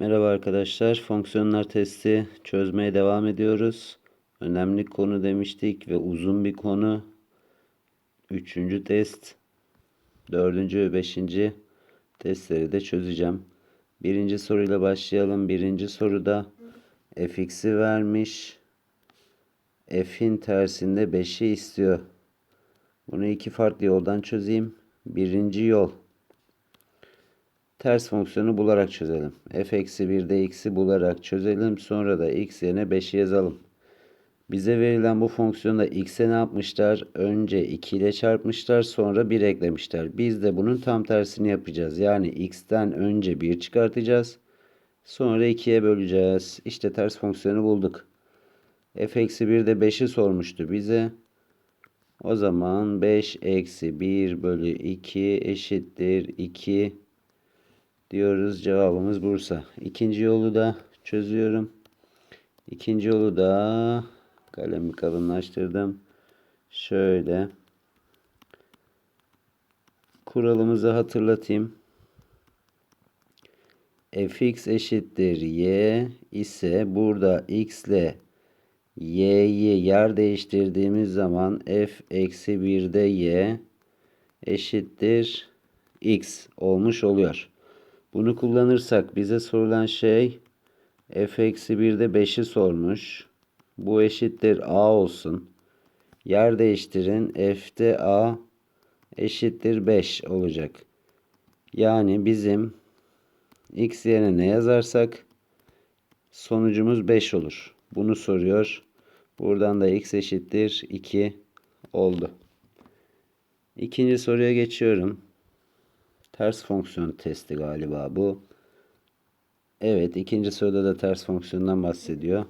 Merhaba arkadaşlar. Fonksiyonlar testi çözmeye devam ediyoruz. Önemli konu demiştik ve uzun bir konu. Üçüncü test. Dördüncü ve beşinci testleri de çözeceğim. Birinci soruyla başlayalım. Birinci soruda fx'i vermiş. f'in tersinde 5'i istiyor. Bunu iki farklı yoldan çözeyim. Birinci yol ters fonksiyonu bularak çözelim. f eksi 1'de x'i bularak çözelim. Sonra da x yerine 5'i yazalım. Bize verilen bu fonksiyonda x'e ne yapmışlar? Önce 2 ile çarpmışlar sonra 1 eklemişler. Biz de bunun tam tersini yapacağız. Yani x'ten önce 1 çıkartacağız. Sonra 2'ye böleceğiz. İşte ters fonksiyonu bulduk. f eksi 1'de 5'i sormuştu bize. O zaman 5 eksi 1 bölü 2 eşittir 2 diyoruz. Cevabımız Bursa. İkinci yolu da çözüyorum. İkinci yolu da kalemi kalınlaştırdım. Şöyle kuralımızı hatırlatayım. fx eşittir y ise burada x ile y'yi yer değiştirdiğimiz zaman f eksi 1'de y eşittir x olmuş oluyor. Bunu kullanırsak bize sorulan şey f eksi 1'de 5'i sormuş. Bu eşittir a olsun. Yer değiştirin. f'de a eşittir 5 olacak. Yani bizim x yerine ne yazarsak sonucumuz 5 olur. Bunu soruyor. Buradan da x eşittir 2 oldu. İkinci soruya geçiyorum. Ters fonksiyon testi galiba bu. Evet ikinci soruda da ters fonksiyondan bahsediyor.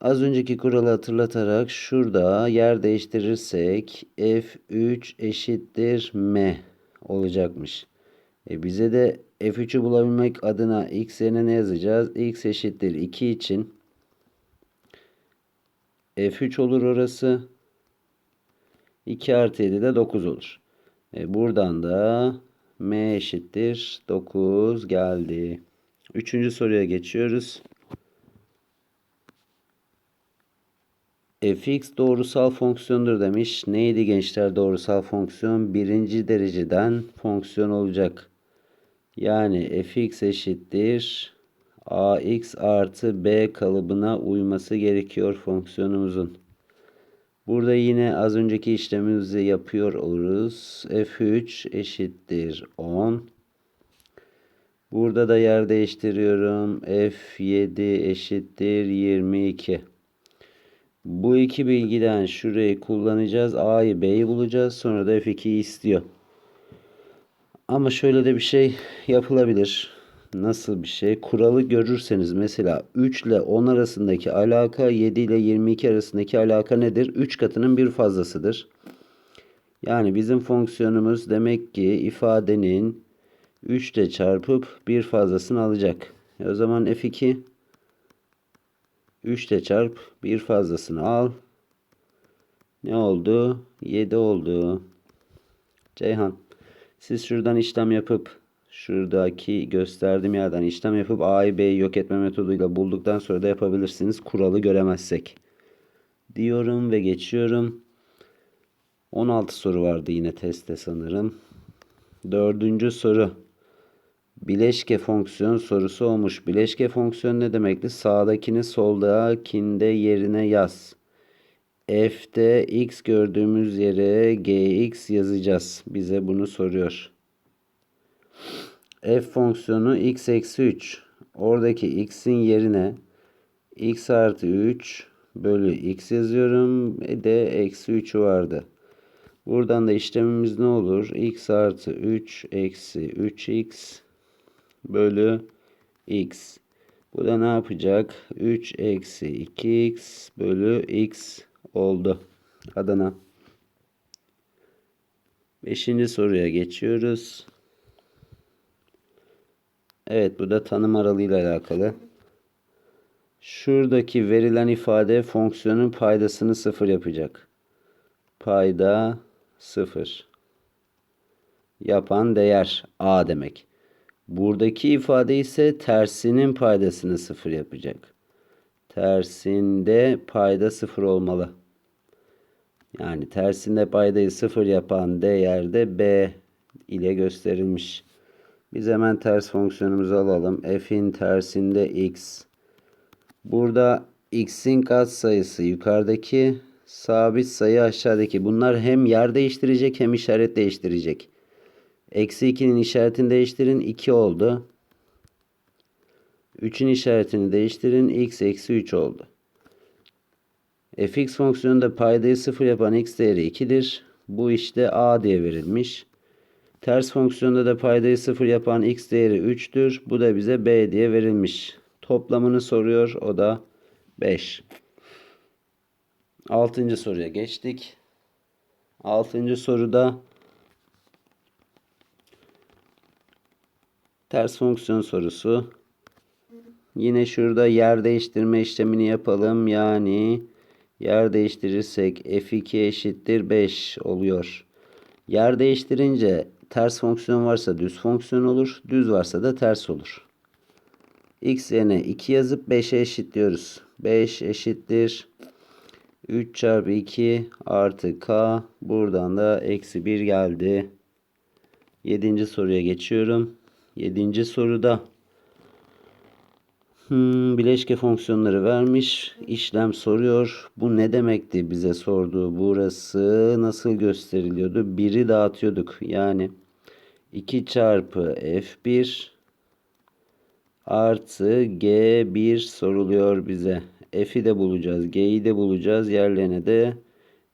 Az önceki kuralı hatırlatarak şurada yer değiştirirsek f3 eşittir m olacakmış. E bize de f3'ü bulabilmek adına x yerine ne yazacağız? x eşittir 2 için f3 olur orası. 2 artı 7 de 9 olur. E buradan da m eşittir 9 geldi. Üçüncü soruya geçiyoruz. fx doğrusal fonksiyondur demiş. Neydi gençler doğrusal fonksiyon? Birinci dereceden fonksiyon olacak. Yani fx eşittir ax artı b kalıbına uyması gerekiyor fonksiyonumuzun. Burada yine az önceki işlemimizi yapıyor oluruz. F3 eşittir 10. Burada da yer değiştiriyorum. F7 eşittir 22. Bu iki bilgiden şurayı kullanacağız. A'yı B'yi bulacağız. Sonra da F2'yi istiyor. Ama şöyle de bir şey yapılabilir. Nasıl bir şey? Kuralı görürseniz mesela 3 ile 10 arasındaki alaka 7 ile 22 arasındaki alaka nedir? 3 katının bir fazlasıdır. Yani bizim fonksiyonumuz demek ki ifadenin 3 ile çarpıp bir fazlasını alacak. E o zaman f2 3 ile çarp bir fazlasını al. Ne oldu? 7 oldu. Ceyhan siz şuradan işlem yapıp şuradaki gösterdiğim yerden işlem yapıp A'yı B'yi yok etme metoduyla bulduktan sonra da yapabilirsiniz. Kuralı göremezsek. Diyorum ve geçiyorum. 16 soru vardı yine testte sanırım. Dördüncü soru. Bileşke fonksiyon sorusu olmuş. Bileşke fonksiyon ne demekti? Sağdakini soldakinde yerine yaz. F'de x gördüğümüz yere gx yazacağız. Bize bunu soruyor f fonksiyonu x eksi 3. Oradaki x'in yerine x artı 3 bölü x yazıyorum. E de eksi 3'ü vardı. Buradan da işlemimiz ne olur? x artı 3 eksi 3x bölü x. Bu da ne yapacak? 3 eksi 2x bölü x oldu. Adana. Beşinci soruya geçiyoruz. Evet bu da tanım aralığıyla alakalı. Şuradaki verilen ifade fonksiyonun paydasını sıfır yapacak. Payda sıfır. Yapan değer a demek. Buradaki ifade ise tersinin paydasını sıfır yapacak. Tersinde payda sıfır olmalı. Yani tersinde paydayı sıfır yapan değer de b ile gösterilmiş. Biz hemen ters fonksiyonumuzu alalım. f'in tersinde x. Burada x'in katsayısı yukarıdaki sabit sayı aşağıdaki. Bunlar hem yer değiştirecek hem işaret değiştirecek. Eksi 2'nin işaretini değiştirin. 2 oldu. 3'ün işaretini değiştirin. x eksi 3 oldu. fx fonksiyonunda paydayı 0 yapan x değeri 2'dir. Bu işte a diye verilmiş. Ters fonksiyonda da paydayı 0 yapan x değeri 3'tür. Bu da bize b diye verilmiş. Toplamını soruyor. O da 5. Altıncı soruya geçtik. Altıncı soruda ters fonksiyon sorusu. Yine şurada yer değiştirme işlemini yapalım. Yani yer değiştirirsek f2 eşittir 5 oluyor. Yer değiştirince ters fonksiyon varsa düz fonksiyon olur. Düz varsa da ters olur. x yerine 2 yazıp 5'e eşitliyoruz. 5 eşittir 3 çarpı 2 artı k. Buradan da eksi 1 geldi. 7. soruya geçiyorum. 7. soruda hmm, bileşke fonksiyonları vermiş. İşlem soruyor. Bu ne demekti bize sorduğu? Burası nasıl gösteriliyordu? 1'i dağıtıyorduk. Yani 2 çarpı f1 artı g1 soruluyor bize. F'i de bulacağız. G'yi de bulacağız. Yerlerine de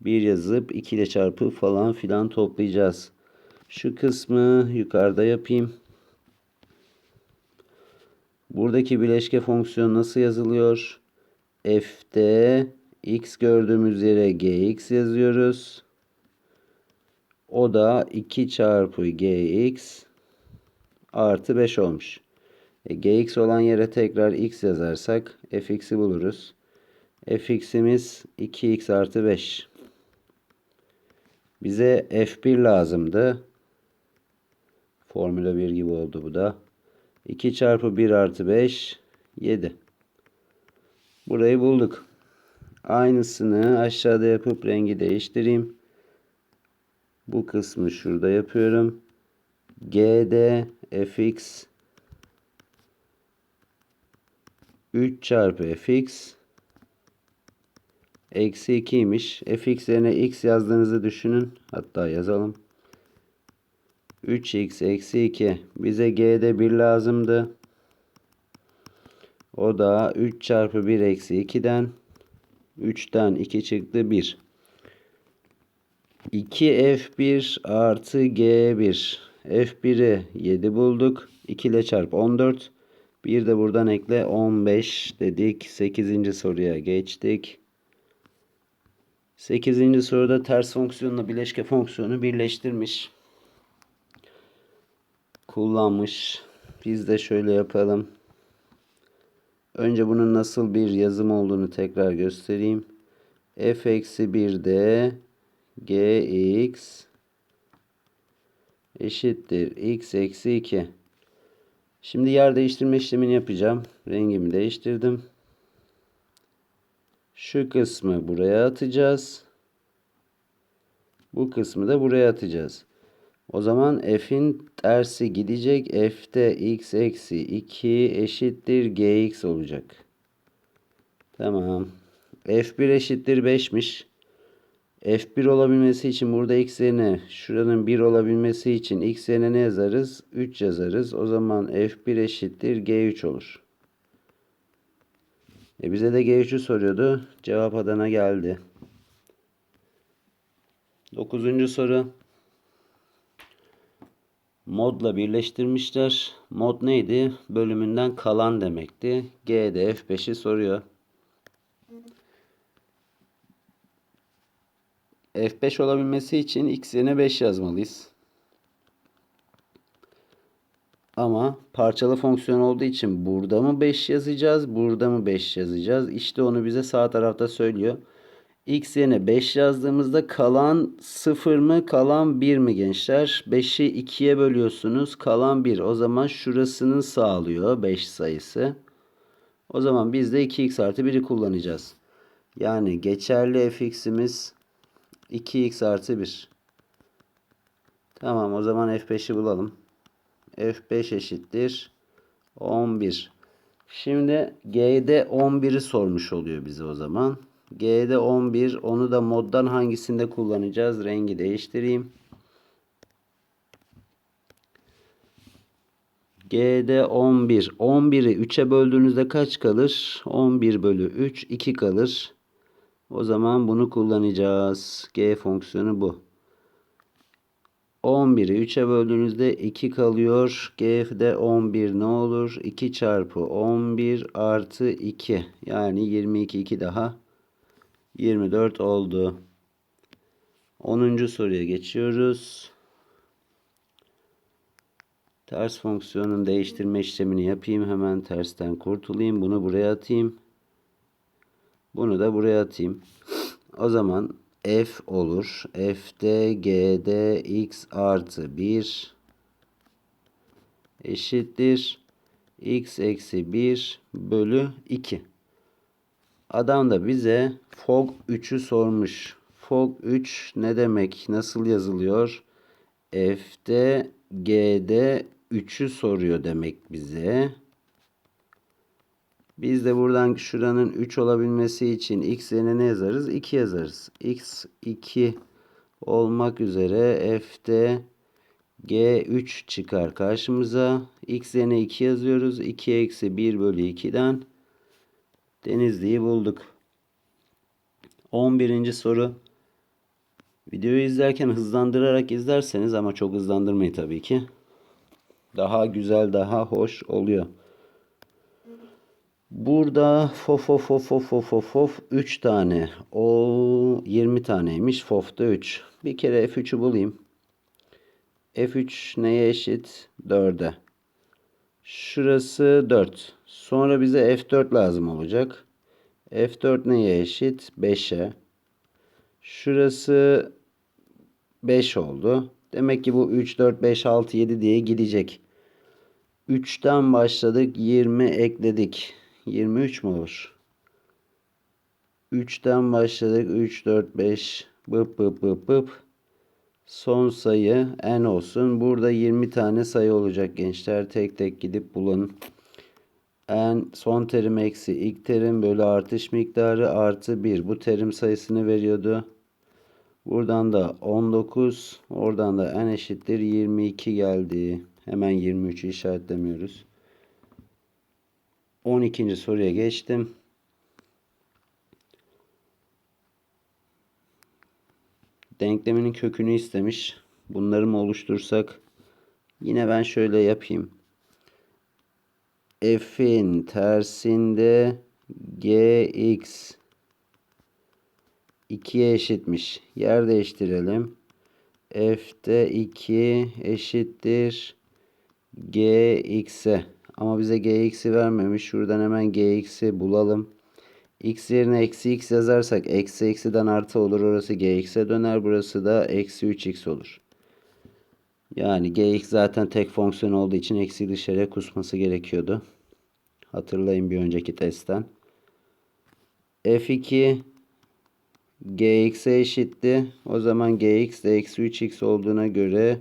1 yazıp 2 ile çarpı falan filan toplayacağız. Şu kısmı yukarıda yapayım. Buradaki bileşke fonksiyon nasıl yazılıyor? F'de x gördüğümüz yere gx yazıyoruz. O da 2 çarpı gx artı 5 olmuş. E, gx olan yere tekrar x yazarsak fx'i buluruz. fx'imiz 2x artı 5. Bize f1 lazımdı. Formula 1 gibi oldu bu da. 2 çarpı 1 artı 5 7. Burayı bulduk. Aynısını aşağıda yapıp rengi değiştireyim. Bu kısmı şurada yapıyorum. G'de fx 3 çarpı fx eksi 2'ymiş. fx yerine x yazdığınızı düşünün. Hatta yazalım. 3x eksi 2. Bize g'de 1 lazımdı. O da 3 çarpı 1 eksi 2'den 3'ten 2 çıktı 1. 2f1 artı g1. f1'i 7 bulduk. 2 ile çarp 14. Bir de buradan ekle 15 dedik. 8. soruya geçtik. 8. soruda ters fonksiyonla bileşke fonksiyonu birleştirmiş. Kullanmış. Biz de şöyle yapalım. Önce bunun nasıl bir yazım olduğunu tekrar göstereyim. f eksi 1'de gx eşittir x eksi 2. Şimdi yer değiştirme işlemini yapacağım. Rengimi değiştirdim. Şu kısmı buraya atacağız. Bu kısmı da buraya atacağız. O zaman f'in tersi gidecek. f'te x eksi 2 eşittir gx olacak. Tamam. f1 eşittir 5'miş. F1 olabilmesi için burada x yerine şuranın 1 olabilmesi için x yerine ne yazarız? 3 yazarız. O zaman F1 eşittir G3 olur. E bize de G3'ü soruyordu. Cevap Adana geldi. Dokuzuncu soru. Modla birleştirmişler. Mod neydi? Bölümünden kalan demekti. G'de F5'i soruyor. F5 olabilmesi için x yerine 5 yazmalıyız. Ama parçalı fonksiyon olduğu için burada mı 5 yazacağız, burada mı 5 yazacağız? İşte onu bize sağ tarafta söylüyor. X yerine 5 yazdığımızda kalan 0 mı kalan 1 mi gençler? 5'i 2'ye bölüyorsunuz kalan 1. O zaman şurasını sağlıyor 5 sayısı. O zaman biz de 2x artı 1'i kullanacağız. Yani geçerli fx'imiz 2x artı 1. Tamam o zaman f5'i bulalım. f5 eşittir 11. Şimdi G'de 11'i sormuş oluyor bize o zaman. G'de 11 onu da moddan hangisinde kullanacağız? Rengi değiştireyim. G'de 11. 11'i 3'e böldüğünüzde kaç kalır? 11 bölü 3 2 kalır. O zaman bunu kullanacağız. G fonksiyonu bu. 11'i 3'e böldüğünüzde 2 kalıyor. G'de 11 ne olur? 2 çarpı 11 artı 2. Yani 22 2 daha 24 oldu. 10. soruya geçiyoruz. Ters fonksiyonun değiştirme işlemini yapayım. Hemen tersten kurtulayım. Bunu buraya atayım. Bunu da buraya atayım. O zaman f olur. f'de g'de x artı 1 eşittir. x eksi 1 bölü 2. Adam da bize fog 3'ü sormuş. Fog 3 ne demek? Nasıl yazılıyor? F'de G'de 3'ü soruyor demek bize. Biz de buradan şuranın 3 olabilmesi için x ne yazarız? 2 yazarız. x 2 olmak üzere f'de g3 çıkar karşımıza. x yerine 2 yazıyoruz. 2 eksi 1 bölü 2'den Denizli'yi bulduk. 11. soru. Videoyu izlerken hızlandırarak izlerseniz ama çok hızlandırmayın tabii ki. Daha güzel, daha hoş oluyor. Burada fof fof fof fof fof fof fof 3 tane. O 20 taneymiş. Fof'ta 3. Bir kere F3'ü bulayım. F3 neye eşit? 4'e. Şurası 4. Sonra bize F4 lazım olacak. F4 neye eşit? 5'e. Şurası 5 oldu. Demek ki bu 3, 4, 5, 6, 7 diye gidecek. 3'ten başladık. 20 ekledik. 23 mi olur? 3'ten başladık. 3, 4, 5. Bıp bıp bıp bıp. Son sayı n olsun. Burada 20 tane sayı olacak gençler. Tek tek gidip bulun. n son terim eksi ilk terim bölü artış miktarı artı 1. Bu terim sayısını veriyordu. Buradan da 19. Oradan da n eşittir 22 geldi. Hemen 23'ü işaretlemiyoruz. 12. soruya geçtim. Denkleminin kökünü istemiş. Bunları mı oluştursak? Yine ben şöyle yapayım. F'in tersinde gx 2'ye eşitmiş. Yer değiştirelim. F'de 2 eşittir gx'e. Ama bize gx'i vermemiş. Şuradan hemen gx'i bulalım. X yerine eksi x yazarsak eksi eksiden artı olur. Orası gx'e döner. Burası da eksi 3x olur. Yani gx zaten tek fonksiyon olduğu için eksi dışarıya kusması gerekiyordu. Hatırlayın bir önceki testten. f2 gx'e eşitti. O zaman gx de eksi 3x olduğuna göre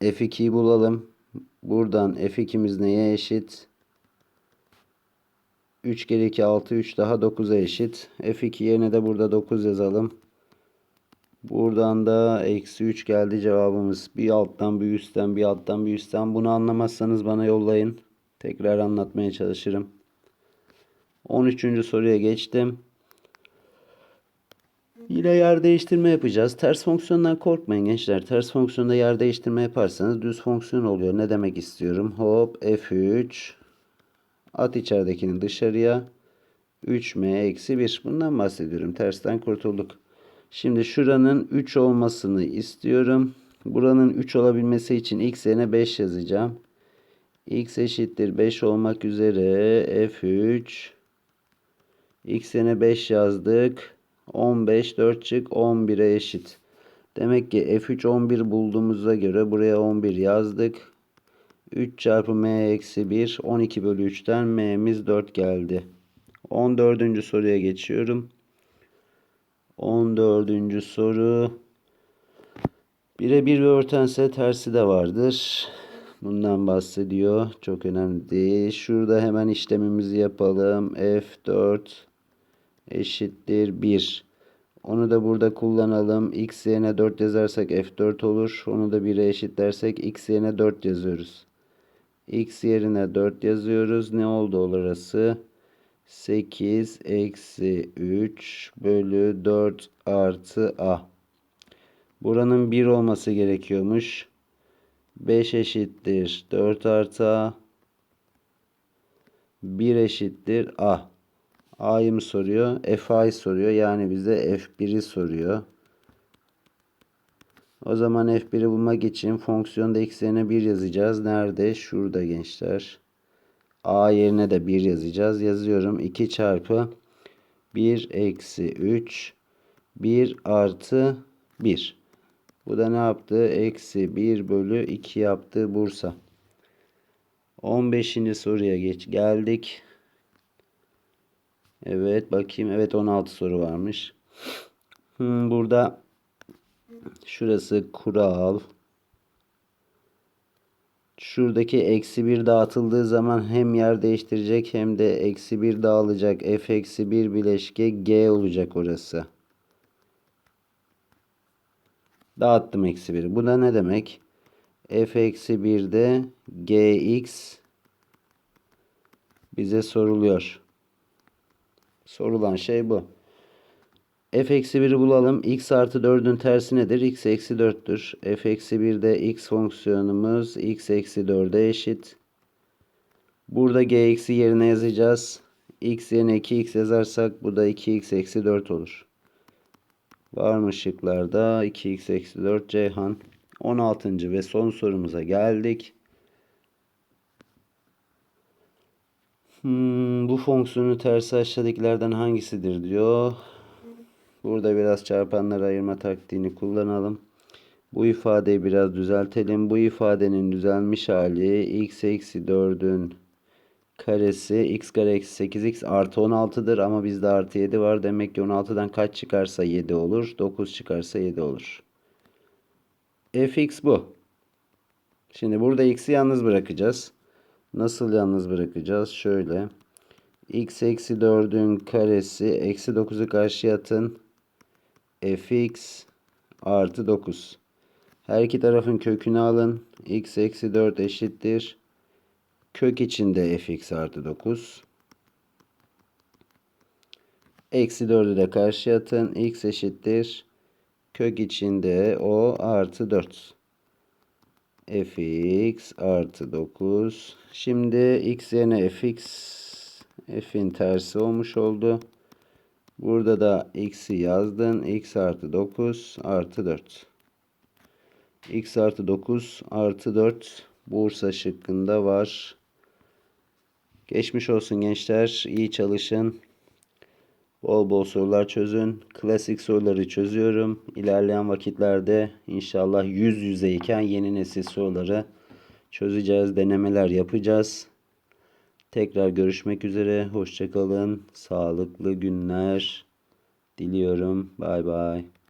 f2'yi bulalım. Buradan f2'miz neye eşit? 3 kere 2 6 3 daha 9'a eşit. f2 yerine de burada 9 yazalım. Buradan da eksi 3 geldi cevabımız. Bir alttan bir üstten bir alttan bir üstten. Bunu anlamazsanız bana yollayın. Tekrar anlatmaya çalışırım. 13. soruya geçtim. Yine yer değiştirme yapacağız. Ters fonksiyondan korkmayın gençler. Ters fonksiyonda yer değiştirme yaparsanız düz fonksiyon oluyor. Ne demek istiyorum? Hop F3 at içeridekini dışarıya 3m eksi 1. Bundan bahsediyorum. Tersten kurtulduk. Şimdi şuranın 3 olmasını istiyorum. Buranın 3 olabilmesi için x yerine 5 yazacağım. x eşittir 5 olmak üzere f3 X yerine 5 yazdık. 15 4 çık 11'e eşit. Demek ki F3 11 bulduğumuza göre buraya 11 yazdık. 3 çarpı M eksi 1 12 bölü 3'ten M'miz 4 geldi. 14. soruya geçiyorum. 14. soru. Birebir ve örtense tersi de vardır. Bundan bahsediyor. Çok önemli değil. Şurada hemen işlemimizi yapalım. F4 eşittir 1. Onu da burada kullanalım. X yerine 4 yazarsak F4 olur. Onu da 1'e eşitlersek X yerine 4 yazıyoruz. X yerine 4 yazıyoruz. Ne oldu orası? 8 eksi 3 bölü 4 artı A. Buranın 1 olması gerekiyormuş. 5 eşittir 4 artı A. 1 eşittir A. A'yı mı soruyor? F'A'yı soruyor. Yani bize F1'i soruyor. O zaman F1'i bulmak için fonksiyonda x yerine 1 yazacağız. Nerede? Şurada gençler. A yerine de 1 yazacağız. Yazıyorum. 2 çarpı 1 eksi 3 1 artı 1. Bu da ne yaptı? Eksi 1 bölü 2 yaptı Bursa. 15. soruya geç geldik. Evet bakayım. Evet 16 soru varmış. Hmm, burada şurası kural. Şuradaki eksi 1 dağıtıldığı zaman hem yer değiştirecek hem de eksi 1 dağılacak. F eksi 1 bileşke G olacak orası. Dağıttım eksi 1'i. Bu da ne demek? F eksi 1'de Gx bize soruluyor. Sorulan şey bu. F eksi 1'i bulalım. x artı 4'ün tersi nedir? x eksi 4'tür. f eksi 1'de x fonksiyonumuz x eksi 4'e eşit. Burada gx'i yerine yazacağız. x yerine 2x yazarsak bu da 2x eksi 4 olur. Var mı şıklarda? 2x eksi 4 Ceyhan. 16. ve son sorumuza geldik. Hmm, bu fonksiyonu tersi aşağıdakilerden hangisidir diyor. Burada biraz çarpanları ayırma taktiğini kullanalım. Bu ifadeyi biraz düzeltelim. Bu ifadenin düzelmiş hali x eksi 4'ün karesi x kare eksi 8x artı 16'dır ama bizde artı 7 var. Demek ki 16'dan kaç çıkarsa 7 olur. 9 çıkarsa 7 olur. fx bu. Şimdi burada x'i yalnız bırakacağız. Nasıl yalnız bırakacağız? Şöyle. x eksi 4'ün karesi eksi 9'u karşıya atın. Fx artı 9. Her iki tarafın kökünü alın. x eksi 4 eşittir. Kök içinde fx artı 9. Eksi 4'ü de karşıya atın. x eşittir. Kök içinde o artı 4 fx artı 9. Şimdi x yerine fx f'in tersi olmuş oldu. Burada da x'i yazdın. x artı 9 artı 4. x artı 9 artı 4 Bursa şıkkında var. Geçmiş olsun gençler. İyi çalışın. Bol bol sorular çözün. Klasik soruları çözüyorum. İlerleyen vakitlerde inşallah yüz yüzeyken yeni nesil soruları çözeceğiz. Denemeler yapacağız. Tekrar görüşmek üzere. Hoşçakalın. Sağlıklı günler diliyorum. Bay bay.